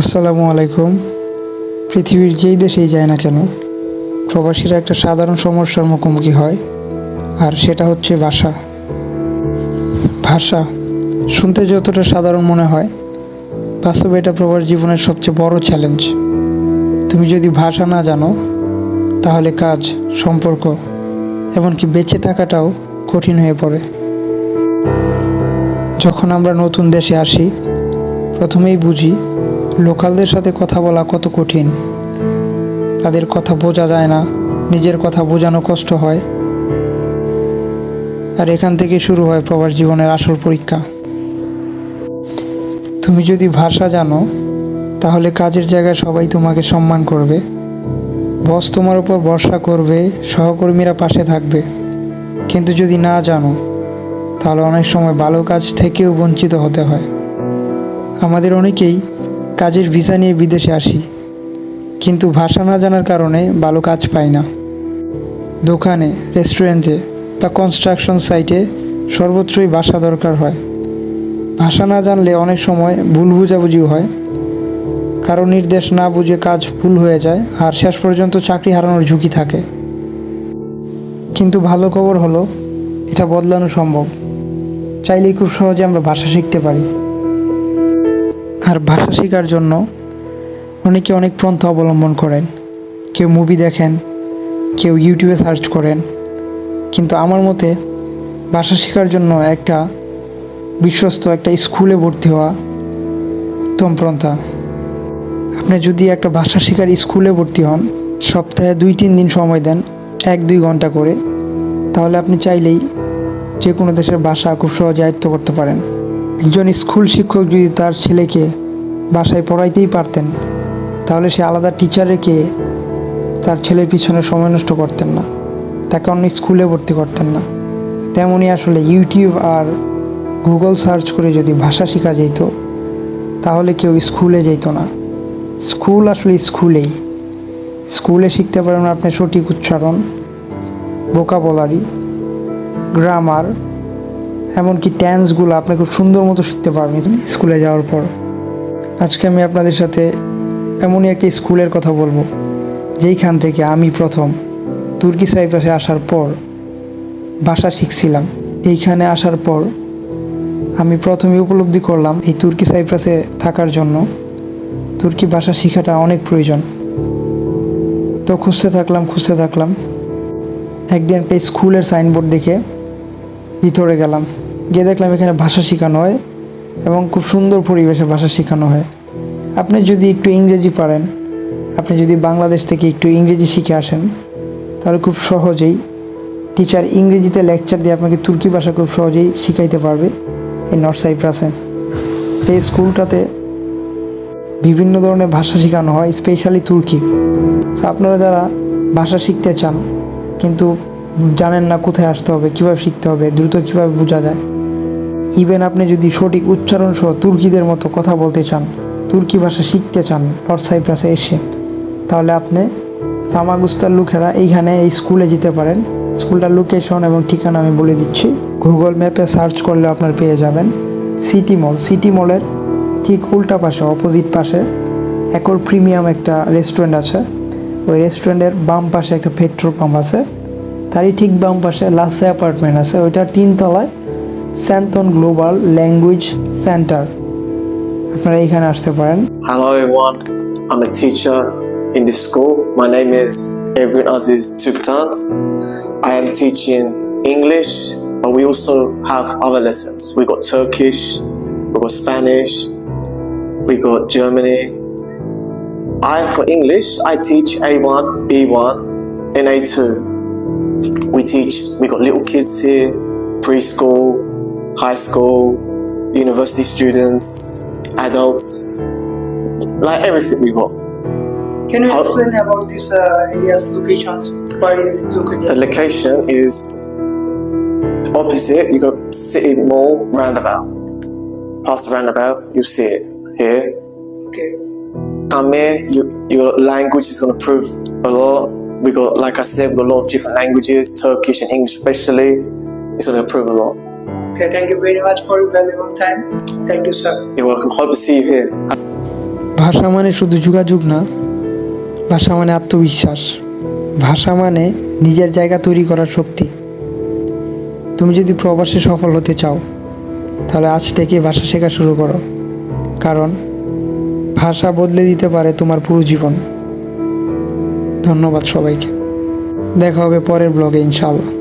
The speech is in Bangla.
আসসালামু আলাইকুম। পৃথিবীর যেই দেশেই যায় না কেন, প্রবাসীরা একটা সাধারণ সমস্যার মুখোমুখি হয়, আর সেটা হচ্ছে ভাষা। ভাষা শুনতে যতটা সাধারণ মনে হয়, বাস্তবে এটা প্রবাস জীবনের সবচেয়ে বড় চ্যালেঞ্জ তুমি যদি ভাষা না জানো, তাহলে কাজ, সম্পর্ক, এমনকি বেঁচে থাকাটাও কঠিন হয়ে পড়ে। যখন আমরা নতুন দেশে আসি, প্রথমেই বুঝি লোকালদের সাথে কথা বলা কত কঠিন। তাদের কথা বোঝা যায় না, নিজের কথা বোঝানো কষ্ট হয়। আর এখান থেকে শুরু হয় প্রবাস জীবনের আসল পরীক্ষা। তুমি যদি ভাষা জানো, তাহলে কাজের জায়গায় সবাই তোমাকে সম্মান করবে। বস তোমার উপর ভরসা করবে, সহকর্মীরা পাশে থাকবে। কিন্তু যদি না জানো, তাহলে অনেক সময় ভালো কাজ থেকেও বঞ্চিত হতে হয়। আমাদের অনেকেই কাজের ভিসা নিয়ে বিদেশে আসি। কিন্তু ভাষা না জানার কারণে ভালো কাজ পাই না। দোকানে, রেস্টুরেন্টে বা কনস্ট্রাকশন সাইটে সর্বত্রই ভাষা দরকার হয়। ভাষা না জানলে অনেক সময় ভুল বুঝাবুঝিও হয়। কারও নির্দেশ না বুঝে কাজ ভুল হয়ে যায় আর শেষ পর্যন্ত চাকরি হারানোর ঝুঁকি থাকে। কিন্তু ভালো খবর হলো, এটা বদলানো সম্ভব। চাইলেই খুব সহজে আমরা ভাষা শিখতে পারি। আর ভাষা শেখার জন্য অনেকে অনেক পন্থা অবলম্বন করেন। কেউ মুভি দেখেন, কেউ ইউটিউবে সার্চ করেন। কিন্তু আমার মতে ভাষা শেখার জন্য একটা বিশ্বস্ত একটা স্কুলে ভর্তি হওয়া উত্তম পন্থা। আপনি যদি একটা ভাষা শেখার স্কুলে ভর্তি হন, সপ্তাহে দুই তিন দিন সময় দেন, এক দুই ঘণ্টা করে, তাহলে আপনি চাইলেই যে কোনো দেশের ভাষা খুব সহজে আয়ত্ত করতে পারেন। একজন স্কুল শিক্ষক যদি তার ছেলেকে বাসায় পড়াইতেই পারতেন, তাহলে সে আলাদা টিচার রেখে তার ছেলের পিছনে সময় নষ্ট করতেন না। তাকে অন্য স্কুলে ভর্তি করতেন না। তেমনই আসলে ইউটিউব আর গুগল সার্চ করে যদি ভাষা শেখা যেত, তাহলে কেউ স্কুলে যেত না। স্কুল আসলে স্কুলেই। স্কুলে শিখতে পারেন আপনি সঠিক উচ্চারণ বোকাবলারি গ্রামার এমনকি ট্যান্সগুলো আপনি খুব সুন্দর মতো শিখতে পারবেন স্কুলে যাওয়ার পর। আজকে আমি আপনাদের সাথে এমনই একটা স্কুলের কথা বলব, যেইখান থেকে আমি প্রথম তুর্কি সাইপ্রাসে আসার পর ভাষা শিখছিলাম। এইখানে আসার পর আমি প্রথমে উপলব্ধি করলাম এই তুর্কি সাইপ্রাসে থাকার জন্য। তুর্কি ভাষা শেখাটা অনেক প্রয়োজন। তো খুঁজতে থাকলাম খুঁজতে থাকলাম। একদিন একটা স্কুলের সাইনবোর্ড দেখে ভিতরে গেলাম। গিয়ে দেখলাম এখানে ভাষা শেখানো হয় এবং খুব সুন্দর পরিবেশে ভাষা শেখানো হয়। আপনি যদি একটু ইংরেজি পারেন, আপনি যদি বাংলাদেশ থেকে একটু ইংরেজি শিখে আসেন, তাহলে খুব সহজেই টিচার ইংরেজিতে লেকচার দিয়ে আপনাকে তুর্কি ভাষা খুব সহজেই শিখাইতে পারবে এই নর্থ সাইপ্রাসে তো এই স্কুলটাতে বিভিন্ন ধরনের ভাষা শেখানো হয় স্পেশালি তুর্কি। সো আপনারা যারা ভাষা শিখতে চান, কিন্তু জানেন না কোথায় আসতে হবে, কীভাবে শিখতে হবে, দ্রুত কীভাবে বোঝা যায়। ইভেন আপনি যদি সঠিক উচ্চারণ সহ তুর্কিদের মতো কথা বলতে চান, তুর্কি ভাষা শিখতে চান নর্থ সাইপ্রাসে এসে, তাহলে আপনি ফামাগুস্তার লোকেরা এইখানে এই স্কুলে যেতে পারেন। স্কুলটার লোকেশন এবং ঠিকানা আমি বলে দিচ্ছি। গুগল ম্যাপে সার্চ করলে আপনার পেয়ে যাবেন সিটি মল সিটি মলের ঠিক উল্টা পাশে অপোজিট পাশে একর প্রিমিয়াম একটা রেস্টুরেন্ট আছে। ওই রেস্টুরেন্টের বাম পাশে একটা পেট্রোল পাম্প আছে। তারই ঠিক বাম পাশে লাসে অ্যাপার্টমেন্ট আছে ওইটার তিনতলায় স্যান্তন গ্লোবাল ল্যাঙ্গুয়েজ সেন্টার আপনারা এখানে আসতে পারেন Hello everyone, I'm a teacher in this school. My name is Ergun Aziz Tuptan. I am teaching English, but we also have other lessons. We got Turkish, we got Spanish, we got Germany. I, for English, I teach A1, B1, and A2. We teach, we got little kids here, preschool, high school, university students, adults, like everything we got. Can you How- explain about this uh, area's locations? Where is it The location is opposite. You got City Mall roundabout. Past the roundabout, you see it here. Okay. Come here, you, your language is going to prove a lot. We got, like I said, we got a lot of different languages, Turkish and English especially. It's going to improve a lot. Okay, thank you very much for your valuable time. Thank you, sir. You're welcome. Hope to see you here. ভাষা মানে শুধু যোগাযোগ না ভাষা মানে আত্মবিশ্বাস ভাষা মানে নিজের জায়গা তৈরি করার শক্তি তুমি যদি প্রবাসে সফল হতে চাও তাহলে আজ থেকে ভাষা শেখা শুরু করো কারণ ভাষা বদলে দিতে পারে তোমার পুরো জীবন ধন্যবাদ সবাইকে। দেখা হবে পরের ব্লগে ইনশাআল্লাহ।